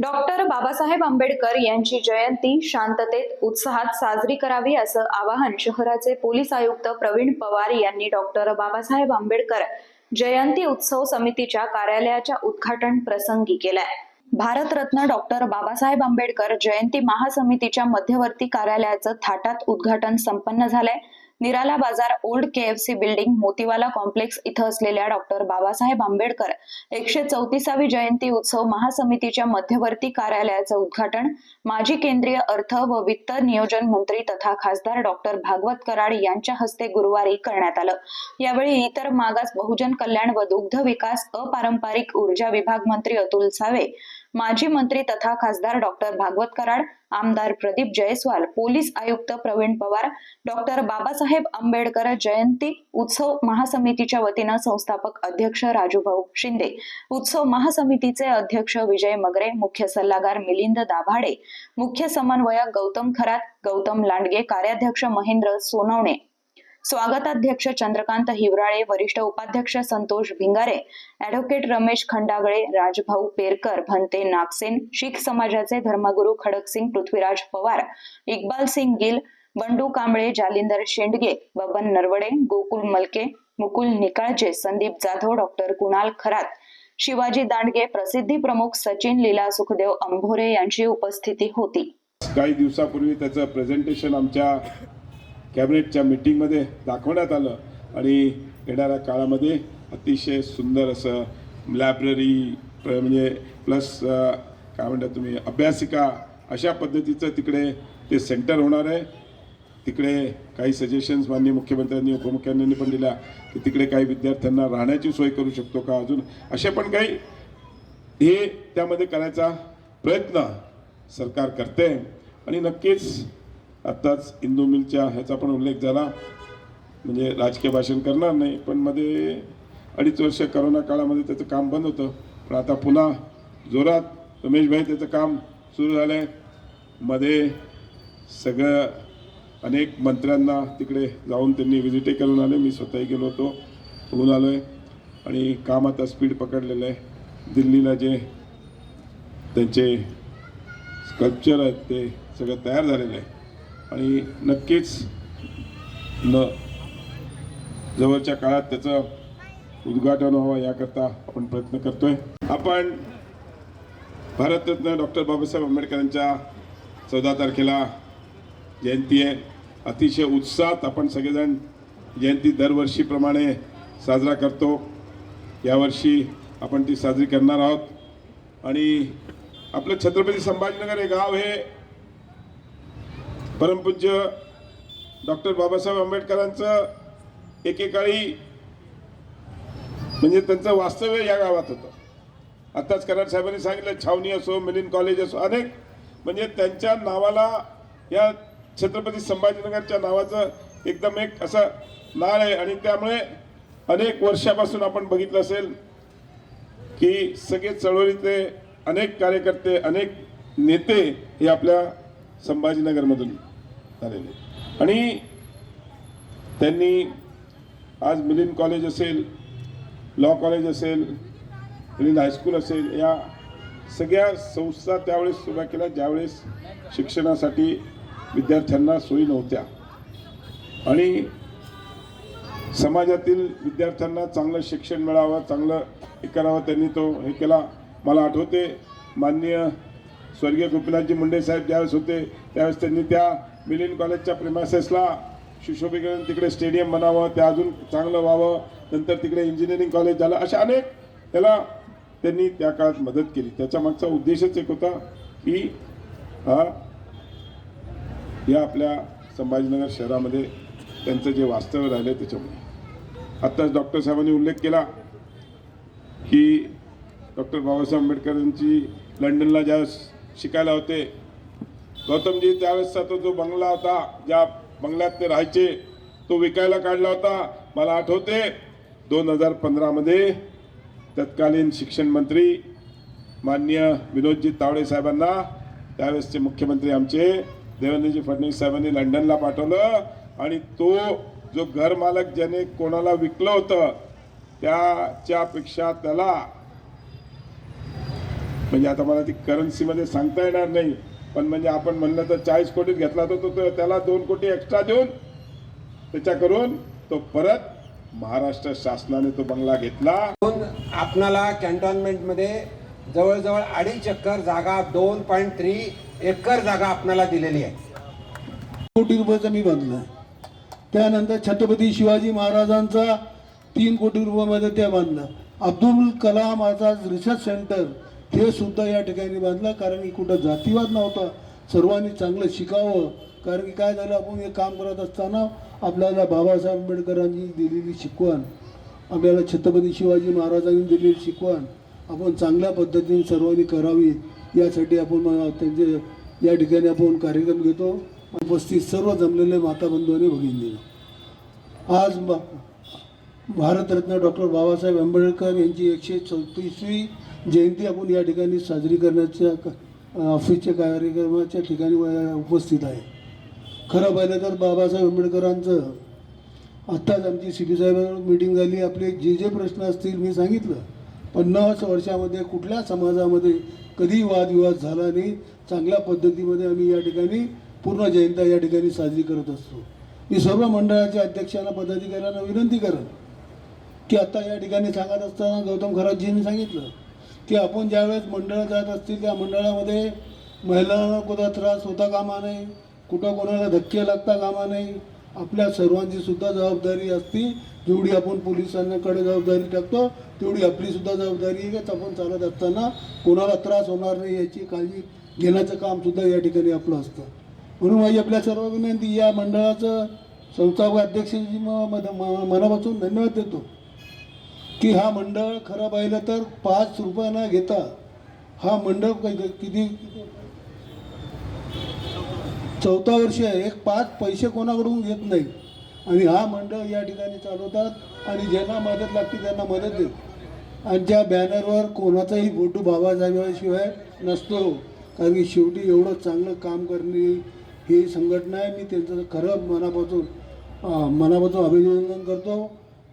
Doctor Babasaheb Ambedkar यांची जयंती शांततेत उत्साहात साजरी करावी असं आवाहन शहराचे पोलीस आयुक्त प्रवीण पवार यांनी डॉक्टर बाबासाहेब आंबेडकर जयंती उत्सव समितीच्या कार्यालयाच्या उद्घाटन प्रसंगी केलाय. भारतरत्न डॉक्टर बाबासाहेब आंबेडकर जयंती महासमितीच्या मध्यवर्ती कार्यालयाचं थाटात उद्घाटन संपन्न झालंय. Nirala Bazaar old KFC building Motiwala complex इथं असलेल्या डॉक्टर बाबासाहेब आंबेडकर एकशे चौतीसावी जयंती उत्सव महासमितीच्या मध्यवर्ती कार्यालयाचं उद्घाटन माजी केंद्रीय अर्थ व वित्त नियोजन मंत्री तथा खासदार डॉक्टर भागवत कराड यांच्या हस्ते गुरुवारी करण्यात आलं. यावेळी इतर मागास बहुजन कल्याण व दुग्ध विकास अपारंपरिक ऊर्जा विभाग मंत्री अतुल सावे माजी मंत्री तथा खासदार डॉक्टर भागवत कराड आमदार प्रदीप जयस्वाल पोलीस आयुक्त प्रवीण पवार डॉक्टर बाबासाहेब आंबेडकर जयंती उत्सव महासमितीच्या वतीनं संस्थापक अध्यक्ष राजूभाऊ शिंदे उत्सव महासमितीचे अध्यक्ष विजय मगरे मुख्य सल्लागार मिलिंद दाभाडे मुख्य समन्वयक गौतम खरात गौतम लांडगे कार्याध्यक्ष महेंद्र सोनवणे स्वागताध्यक्ष चंद्रकांत हिवराळे वरिष्ठ उपाध्यक्ष संतोष भिंगारे ऍडव्होकेट रमेश खंडागळे राजभाऊ पेरकर भंते नागसेन शीख समाजाचे धर्मगुरू खडकसिंग पृथ्वीराज पवार इक्बाल सिंग गिल बंडू कांबळे जालिंदर शेंडगे बबन नरवडे गोकुल मलके मुकुल निकाळजे संदीप जाधव डॉक्टर कुणाल खरात शिवाजी दांडगे प्रसिद्धी प्रमुख सचिन लीला सुखदेव अंभोरे यांची उपस्थिती होती. काही दिवसापूर्वी त्याचं प्रेझेंटेशन आमच्या कॅबिनेटच्या मीटिंगमध्ये दाखवण्यात आलं आणि येणाऱ्या काळामध्ये अतिशय सुंदर असं लायब्ररी म्हणजे प्लस काय म्हणता तुम्ही अभ्यासिका अशा पद्धतीचं तिकडे ते सेंटर होणार आहे. तिकडे काही सजेशन्स माननीय मुख्यमंत्र्यांनी उपमुख्यमंत्र्यांनी पण दिल्या की तिकडे काही विद्यार्थ्यांना राहण्याची सोय करू शकतो का अजून? असे पण काही हे त्यामध्ये करायचा प्रयत्न सरकार करते. आणि नक्कीच आत्ताच इंदू मिलच्या ह्याचा पण उल्लेख झाला. म्हणजे राजकीय भाषण करणार नाही पण मध्ये अडीच वर्ष करोना काळामध्ये त्याचं काम बंद होतं. पण आता पुन्हा जोरात रमेशभाई त्याचं काम सुरू झालं आहे मध्ये सगळं अनेक मंत्र्यांना तिकडे जाऊन त्यांनी व्हिजिटही करून आले. मी स्वतःही गेलो होतो बघून आलो आहे आणि काम आता स्पीड पकडलेलं आहे. दिल्लीला जे त्यांचे स्कल्पचर आहेत ते सगळं तयार झालेलं आहे. आणि नक्कीच न जवळच्या काळात त्याचं उद्घाटन व्हावं याकरता आपण प्रयत्न करतोय. आपण भारतरत्न डॉक्टर बाबासाहेब आंबेडकरांच्या चौदा तारखेला जयंती आहे. अतिशय उत्साहात आपण सगळेजण जयंती दरवर्षीप्रमाणे साजरा करतो. यावर्षी आपण ती साजरी करणार आहोत. आणि आपलं छत्रपती संभाजीनगर हे गाव हे परमपूज्य डॉक्टर बाबासाहेब आंबेडकरांचं एकेकाळी म्हणजे त्यांचं वास्तव्य या गावात होतं. आत्ताच कराड साहेबांनी सांगितलं छावणी असो मिलिन कॉलेज असो अनेक म्हणजे त्यांच्या नावाला या छत्रपती संभाजीनगरच्या नावाचं एकदम एक असं नाळ आहे. आणि त्यामुळे अनेक वर्षापासून आपण बघितलं असेल की सगळे चळवळीतले अनेक कार्यकर्ते अनेक नेते हे आपल्या संभाजीनगरमधून झालेले. आणि त्यांनी आज मिलिंद कॉलेज असेल लॉ कॉलेज असेल मिलिंद हायस्कूल असेल या सगळ्या संस्था त्यावेळेस सुरू केल्या. ज्यावेळेस शिक्षणासाठी विद्यार्थ्यांना सोयी नव्हत्या. आणि समाजातील विद्यार्थ्यांना चांगलं शिक्षण मिळावं चांगलं हे करावं त्यांनी तो हे केला. मला आठवते माननीय स्वर्गीय गोपीनाथजी मुंडे साहेब ज्यावेळेस होते त्यावेळेस त्यांनी त्या मिलिन कॉलेजच्या प्रिमासेसला सुशोभीकरण तिकडे स्टेडियम बनावं ते अजून चांगलं व्हावं नंतर तिकडे इंजिनिअरिंग कॉलेज झालं अशा अनेक त्याला त्यांनी त्या काळात मदत केली. त्याच्या मागचा उद्देशच एक होता की या आपल्या संभाजीनगर शहरामध्ये त्यांचं जे वास्तव्य राहिलं त्याच्यामुळे आत्ताच डॉक्टर साहेबांनी उल्लेख केला की डॉक्टर बाबासाहेब आंबेडकरांची लंडनला ज्यावेळेस शिकायला होते. गौतमजी त्यावेळेसचा तो जो बंगला होता ज्या बंगल्यात ते राहायचे तो विकायला काढला होता. मला आठवते दोन हजार पंधरामध्ये तत्कालीन शिक्षण मंत्री माननीय विनोदजी तावडे साहेबांना त्यावेळेसचे मुख्यमंत्री आमचे देवेंद्रजी फडणवीस साहेबांनी लंडनला पाठवलं आणि तो जो घरमालक ज्याने कोणाला विकलं होतं त्याच्यापेक्षा त्याला म्हणजे आता मला ती करन्सीमध्ये सांगता येणार नाही. पण म्हणजे आपण म्हणलं तर चाळीस कोटीत घेतला तर तो तो त्याला दोन कोटी एक्स्ट्रा देऊन त्याच्या करून तो परत महाराष्ट्र शासनाने तो बंगला घेतला. म्हणून आपणाला कॅन्टॉन्मेंटमध्ये जवळजवळ अडीच एकर जागा दोन पॉईंट थ्री एकर जागा आपणाला दिलेली आहे. कोटी रुपयाचा मी बांधला त्यानंतर छत्रपती शिवाजी महाराजांचा तीन कोटी रुपयामध्ये ते बांधलं. अब्दुल कलाम आझाद रिसर्च सेंटर हे सुद्धा या ठिकाणी बांधलं कारण की कुठं जातीवाद नव्हता. सर्वांनी चांगलं शिकावं. कारण की काय झालं आपण हे काम करत असताना आपल्याला बाबासाहेब आंबेडकरांनी दिलेली शिकवण आपल्याला छत्रपती शिवाजी महाराजांनी दिलेली शिकवण आपण चांगल्या पद्धतीने सर्वांनी करावी. यासाठी आपण त्यांचे या ठिकाणी आपण कार्यक्रम घेतो. उपस्थित सर्व जमलेले माता बंधू आणि भगिनी आज ब- भारतरत्न डॉक्टर बाबासाहेब आंबेडकर यांची एकशे चौतीसवी जयंती आपण या ठिकाणी साजरी करण्याच्या ऑफिसच्या कार्यक्रमाच्या ठिकाणी उपस्थित आहे. खरं पाहिलं तर बाबासाहेब आंबेडकरांचं आत्ताच आमची सी पी साहेब मिटिंग झाली. आपले जे जे प्रश्न असतील मी सांगितलं. पन्नास वर्षामध्ये कुठल्या समाजामध्ये कधी वादविवाद झाला नाही चांगल्या पद्धतीमध्ये आम्ही या ठिकाणी पूर्ण जयंती या ठिकाणी साजरी करत असतो. मी सर्व मंडळाच्या अध्यक्षांना पदाधिकाऱ्यांना विनंती करेन की आता या ठिकाणी सांगत असताना गौतम खराजजींनी सांगितलं की आपण ज्यावेळेस मंडळात जात असतील त्या मंडळामध्ये महिलांना कुठं त्रास होता कामा नाही कुठं कोणाला धक्के लागता कामा नाही आपल्या सर्वांची सुद्धा जबाबदारी असती. जेवढी आपण पोलिसांकडे जबाबदारी टाकतो तेवढी आपली सुद्धा जबाबदारी आहे की आपण चालत असताना कोणाला त्रास होणार नाही याची काळजी घेण्याचं काम सुद्धा या ठिकाणी आपलं असतं. म्हणून माझी आपल्या सर्व विनंती या मंडळाचं संस्थापक अध्यक्षांची म- म- मनापासून धन्यवाद देतो. की हा मंडळ खरं पाहिलं तर पाच रुपये न घेता. हा मंडळ किती? चौथा वर्ष आहे. एक पाच पैसे कोणाकडून घेत नाही. आणि हा मंडळ या ठिकाणी चालवतात आणि ज्यांना मदत लागते त्यांना मदत देत. आणि त्या बॅनरवर कोणाचाही फोटो बाबासाहेबाशिवाय नसतो. कारण की शेवटी एवढं चांगलं काम करणे ही संघटना आहे. मी त्यांचं खरं मनापासून मनापासून अभिनंदन करतो.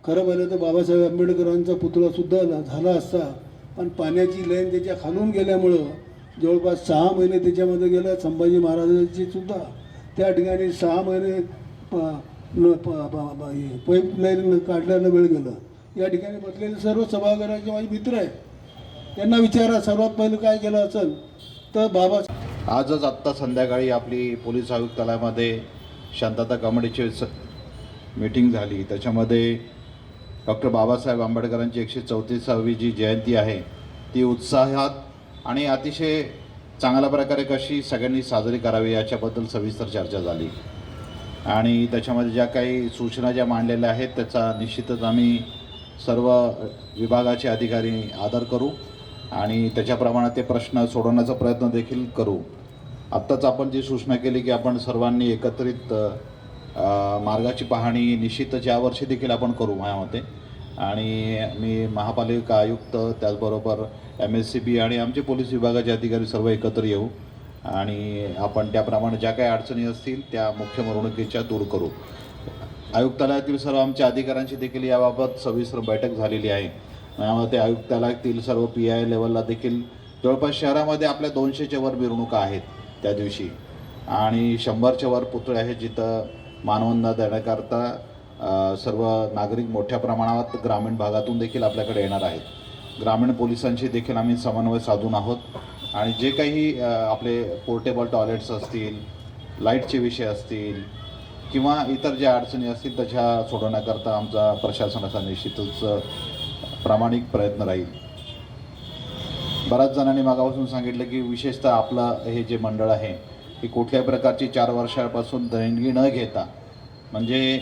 खरं पाहिलं तर बाबासाहेब आंबेडकरांचा पुतळासुद्धा झाला असता पण पाण्याची लाईन त्याच्या खालून गेल्यामुळं जवळपास सहा महिने त्याच्यामध्ये गेलं संभाजी महाराजांची सुद्धा. त्या ठिकाणी सहा महिने प- पाईपलाईन काढल्यानं वेळ गेलं. या ठिकाणी बसलेले सर्व सभागृहाचे माझे मित्र आहेत. त्यांना विचारा सर्वात पहिलं काय केलं असेल तर बाबा आजच आत्ता संध्याकाळी आपली पोलीस आयुक्तालयामध्ये शांतता कमिटीची स मीटिंग झाली. त्याच्यामध्ये डॉक्टर बाबासाहेब आंबेडकरांची एकशे चौतीसावी जी जयंती आहे ती उत्साहात आणि अतिशय चांगल्या प्रकारे कशी सगळ्यांनी साजरी करावी याच्याबद्दल सविस्तर चर्चा झाली. आणि त्याच्यामध्ये ज्या काही सूचना ज्या मांडलेल्या आहेत त्याचा निश्चितच आम्ही सर्व विभागाचे अधिकारी आदर करू आणि त्याच्याप्रमाणे ते प्रश्न सोडवण्याचा प्रयत्न देखील करू. आत्ताच आपण जी सूचना केली की आपण सर्वांनी एकत्रित मार्गाची पाहणी निश्चितच यावर्षी देखील आपण करू माझ्या मते आणि मी महापालिका आयुक्त त्याचबरोबर एम एस सी बी आणि आमचे पोलीस विभागाचे अधिकारी सर्व एकत्र येऊ आणि आपण त्याप्रमाणे ज्या काही अडचणी असतील त्या मुख्य मिरवणुकीच्या दूर करू. आयुक्तालयातील सर्व आमच्या अधिकाऱ्यांशी देखील याबाबत सविस्तर बैठक झालेली आहे. यामध्ये आयुक्तालयातील सर्व पी आय लेवलला देखील जवळपास शहरामध्ये आपल्या दोनशेच्या वर मिरवणुका आहेत त्या दिवशी. आणि शंभरच्या वर पुतळे आहेत जिथं मानवंदना देण्याकरता सर्व नागरिक मोठ्या प्रमाणात ग्रामीण भागातून देखील आपल्याकडे येणार आहेत. ग्रामीण पोलिसांशी देखील आम्ही समन्वय साधून आहोत. आणि जे काही आपले पोर्टेबल टॉयलेट्स असतील लाईटचे विषय असतील किंवा इतर ज्या अडचणी असतील त्याच्या सोडवण्याकरता आमचा प्रशासनाचा निश्चितच प्रामाणिक प्रयत्न राहील. बऱ्याच जणांनी मागापासून सांगितलं की विशेषतः आपलं हे जे मंडळ आहे की कुठल्याही प्रकारची चार वर्षापासून देणगी न घेता म्हणजे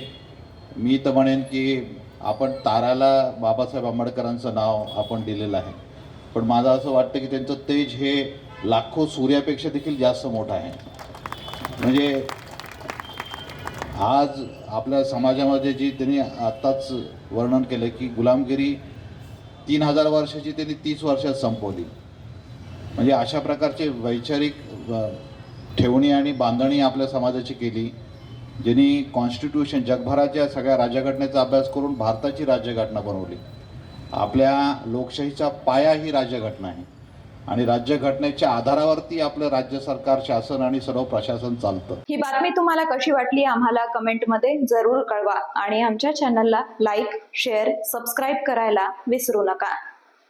मी तर म्हणेन की आपण ताराला बाबासाहेब आंबेडकरांचं नाव आपण दिलेलं आहे. पण माझं असं वाटतं की त्यांचं तेज हे लाखो सूर्यापेक्षा देखील जास्त मोठं आहे. म्हणजे आज आपल्या समाजामध्ये जी त्यांनी आत्ताच वर्णन केलं की गुलामगिरी तीन हजार वर्षाची त्यांनी तीस वर्षात संपवली. म्हणजे अशा प्रकारचे वैचारिक ठेवणी आणि बांधणी आपल्या समाजाची केली ज्यांनी कॉन्स्टिट्यूशन जगभराच्या सगळ्या राज्यघटनेचा अभ्यास करून भारताची राज्यघटना बनवली. आपल्या लोकशाहीचा पाया ही राज्यघटना आहे. आणि राज्यघटनेच्या आधारावरती आपलं राज्य सरकार शासन आणि सर्व प्रशासन चालतं. ही बातमी तुम्हाला कशी वाटली आम्हाला कमेंटमध्ये जरूर कळवा. आणि आमच्या चॅनलला लाईक शेअर सबस्क्राईब करायला विसरू नका.